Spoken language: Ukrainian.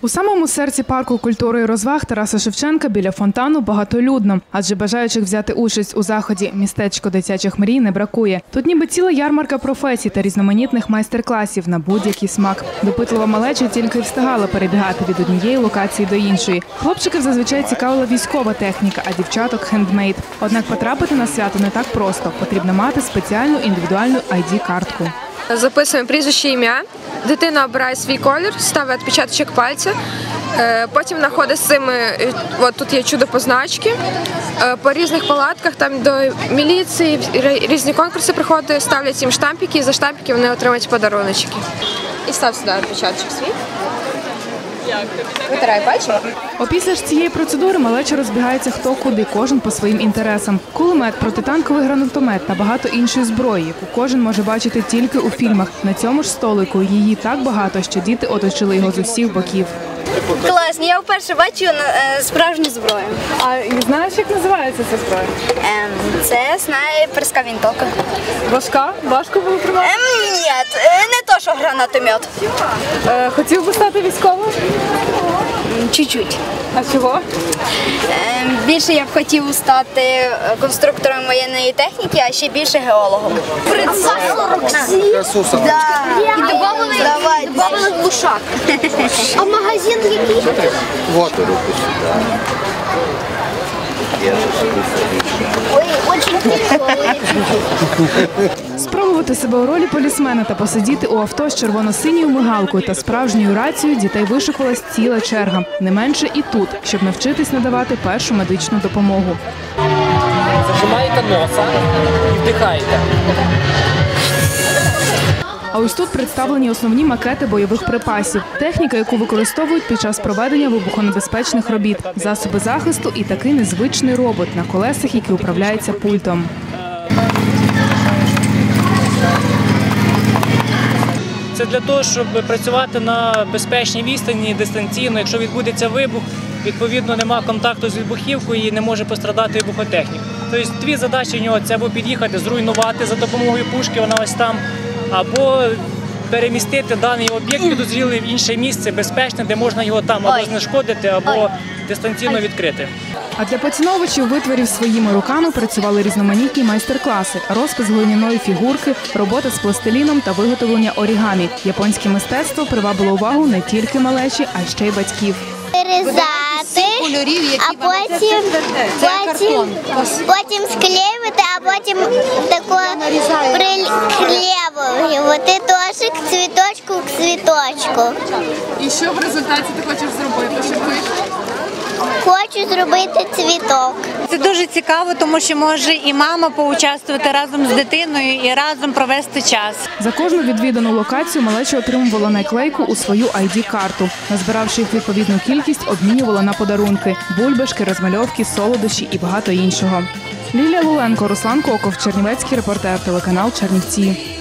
У самому серці парку культури і розваг Тараса Шевченка біля фонтану багатолюдно, адже бажаючих взяти участь у заході містечко дитячих мрій не бракує. Тут ніби ціла ярмарка професій та різноманітних майстер-класів на будь-який смак. Допитлива малеча тільки встигала перебігати від однієї локації до іншої. Хлопчиків зазвичай цікавила військова техніка, а дівчаток хендмейд. Однак потрапити на свято не так просто. Потрібно мати спеціальну індивідуальну id картку Записуємо прізвище ім'я. Дитина обирає свій колір, ставить відпечаточок пальця. Е, Потім знаходить з цими, е, от тут є чудо позначки. Е, По різних палатках, там до міліції, різні конкурси приходять, ставлять їм штампики, і за штампики вони отримують подаруночки. І став сюди відпечаточок свій. Витирай пальчик. Опісля ж цієї процедури малеча розбігається хто куди, кожен по своїм інтересам. Кулемет, протитанковий гранатомет та багато іншої зброї, яку кожен може бачити тільки у фільмах. На цьому ж столику її так багато, що діти оточили його з усіх боків. Класно, я вперше бачу е, справжню зброю. А знаєш, як називається ця зброя? Ем, це снайперська вінтовка. Важка? Важко було тримати? Ем, ні, е, гранатомет. хотів би стати військовим? Чуть-чуть. А чого? Ем, більше я б хотів стати е, конструктором воєнної техніки, а ще більше геологом. Да. І добавили, добавили глушак. А магазин який? Вот Ой, очень прикольно. Спробувати себе у ролі полісмена та посидіти у авто з червоно-синьою мигалкою та справжньою рацією дітей вишикувалась ціла черга. Не менше і тут, щоб навчитись надавати першу медичну допомогу. Зажимаєте носа і вдихаєте. А ось тут представлені основні макети бойових припасів, техніка, яку використовують під час проведення вибухонебезпечних робіт, засоби захисту і такий незвичний робот на колесах, який управляється пультом. Для того, щоб працювати на безпечній відстані дистанційно. Якщо відбудеться вибух, відповідно нема контакту з вибухівкою і не може пострадати вибухотехнік. Тобто дві задачі у нього це або під'їхати, зруйнувати за допомогою пушки, вона ось там, або перемістити даний об'єкт підозрілий в інше місце безпечне, де можна його там або знешкодити, або дистанційно відкрити. А для поціновувачів витворів своїми руками працювали різноманітні майстер-класи, розпис глиняної фігурки, робота з пластиліном та виготовлення орігамі. Японське мистецтво привабило увагу не тільки малечі, а ще й батьків. Вирізати, а потім, потім, потім склеювати, а потім тако теж к цвіточку к цвіточку. І що в результаті ти хочеш зробити? Щоб Хочу зробити цвіток. Це дуже цікаво, тому що може і мама поучаствувати разом з дитиною і разом провести час. За кожну відвідану локацію малеча отримувала наклейку у свою id карту Назбиравши їх відповідну кількість, обмінювала на подарунки, бульбашки, розмальовки, солодощі і багато іншого. Лілія Луленко, Руслан Коков, Чернівецький репортер, телеканал Чернівці.